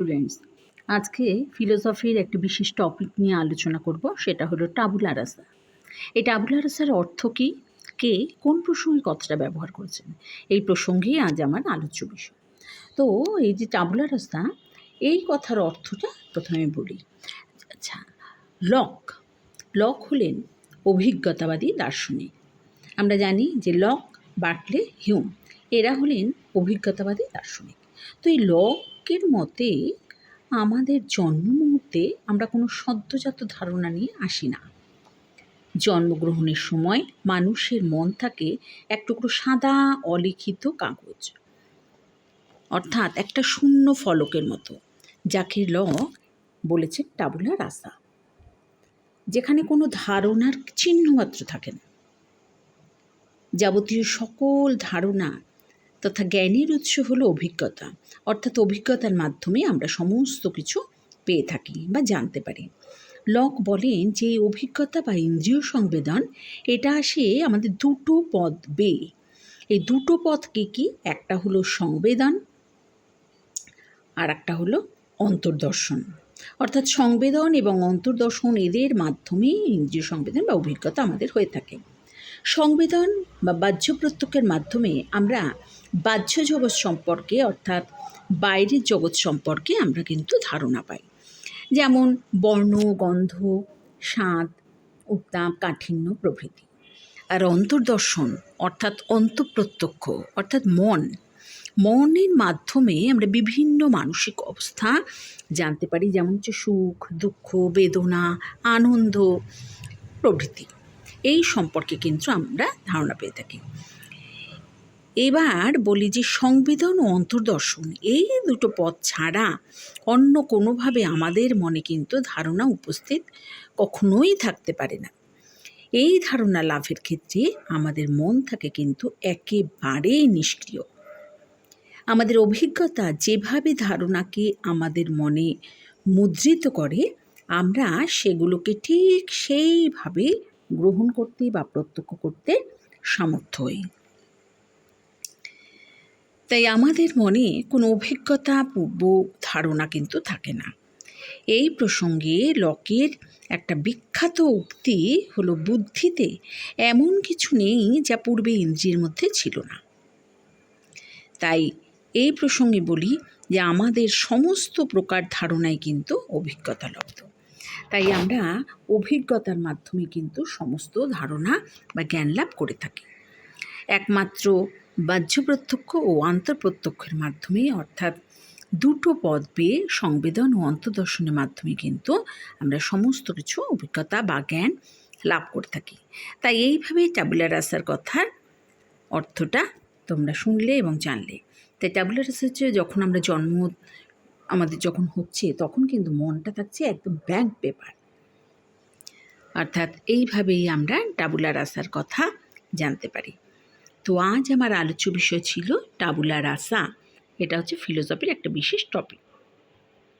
Students আজকে ফিলোসফির একটি বিশেষ টপিক নিয়ে আলোচনা করব, সেটা হলো টাবুলা রাসা এই টাবুলা রাসার অর্থ কী? কে কোন প্রসঙ্গে কথাটা ব্যবহার করেছেন? এই প্রসঙ্গেই আজ আমার আলোচ্য বিষয়। তো এই যে টাবুলা রাস্তা এই কথার অর্থটা প্রথমে বলি। আচ্ছা লক। লক হলেন অভিজ্ঞতাবাদী দার্শনিক। আমরা জানি যে লক বাটলে হিউম, এরা হলেন অভিজ্ঞতাবাদী দার্শনিক। তো এই লকের মতে আমাদের জন্ম মুহূর্তে আমরা কোনো সদ্যজাত ধারণা নিয়ে আসি না। জন্মগ্রহণের সময় মানুষের মন থাকে এক টুকরো সাদা, অলিখিত কাগজ। অর্থাৎ একটা শূন্য ফলকের মতো, যাকে ল বলেছে টাবুলা রাসা। যেখানে কোনো ধারণার চিহ্নমাত্র থাকে না। যাবতীয় সকল ধারণা তথা জ্ঞানের উৎস হলো অভিজ্ঞতা। অর্থাৎ অভিজ্ঞতার মাধ্যমে আমরা সমস্ত কিছু পেয়ে থাকি বা জানতে পারি। লক বলেন যে অভিজ্ঞতা বা ইন্দ্রিয় সংবেদন, এটা আসে আমাদের দুটো পদ বেয়ে এই দুটো পথ কি? কী একটা হলো সংবেদন আর একটা হলো অন্তর্দর্শন। অর্থাৎ সংবেদন এবং অন্তর্দর্শন এদের মাধ্যমেই ইন্দ্রিয় সংবেদন বা অভিজ্ঞতা আমাদের হয়ে থাকে। সংবেদন বা বাহ্য প্রত্যক্ষের মাধ্যমে আমরা বাহ্য জগৎ সম্পর্কে অর্থাৎ বাইরের জগৎ সম্পর্কে আমরা কিন্তু ধারণা পাই। যেমন বর্ণ, গন্ধ, স্বাদ, উত্তাপ, কাঠিন্য প্রভৃতি। আর অন্তর্দর্শন অর্থাৎ অন্তঃপ্রত্যক্ষ অর্থাৎ মন, মনের মাধ্যমে আমরা বিভিন্ন মানসিক অবস্থা জানতে পারি, যেমন হচ্ছে সুখ, দুঃখ, বেদনা, আনন্দ প্রভৃতি। এই সম্পর্কে কিন্তু আমরা ধারণা পেয়ে থাকি। এবার বলি যে সংবেদন ও অন্তর্দর্শন, এই দুটো পথ ছাড়া অন্য কোনোভাবে আমাদের মনে কিন্তু ধারণা উপস্থিত কখনোই থাকতে পারে না। এই ধারণা লাভের ক্ষেত্রে আমাদের মন থাকে কিন্তু একেবারেই নিষ্ক্রিয়। আমাদের অভিজ্ঞতা যেভাবে ধারণাকে আমাদের মনে মুদ্রিত করে, আমরা সেগুলোকে ঠিক সেইভাবে গ্রহণ করতে বা প্রত্যক্ষ করতে সামর্থ্য হই। তাই আমাদের মনে কোনো অভিজ্ঞতা, পূর্ব ধারণা কিন্তু থাকে না। এই প্রসঙ্গে লকের একটা বিখ্যাত উক্তি হলো, বুদ্ধিতে এমন কিছু নেই যা পূর্বে ইন্দ্রিয়ের মধ্যে ছিল না। তাই এই প্রসঙ্গে বলি যে, আমাদের সমস্ত প্রকার ধারণাই কিন্তু অভিজ্ঞতা লব্ধ তাই আমরা অভিজ্ঞতার মাধ্যমে কিন্তু সমস্ত ধারণা বা জ্ঞান লাভ করে থাকি। একমাত্র বাহ্য প্রত্যক্ষ ও আন্তঃপ্রত্যক্ষের মাধ্যমে অর্থাৎ দুটো পদ পেয়ে সংবেদন ও অন্তর্দর্শনের মাধ্যমে কিন্তু আমরা সমস্ত কিছু অভিজ্ঞতা বা জ্ঞান লাভ করে থাকি। তাই এইভাবেই ট্যাবুলার আসার কথার অর্থটা তোমরা শুনলে এবং জানলে। তাই ট্যাবুলার হচ্ছে যখন আমরা জন্ম আমাদের যখন হচ্ছে, তখন কিন্তু মনটা থাকছে একদম ব্ল্যাঙ্ক পেপার অর্থাৎ এইভাবেই আমরা টাবুলা রাসার কথা জানতে পারি। তো আজ আমার আলোচ্য বিষয় ছিল টাবুলা রাসা এটা হচ্ছে ফিলোসফির একটা বিশেষ টপিক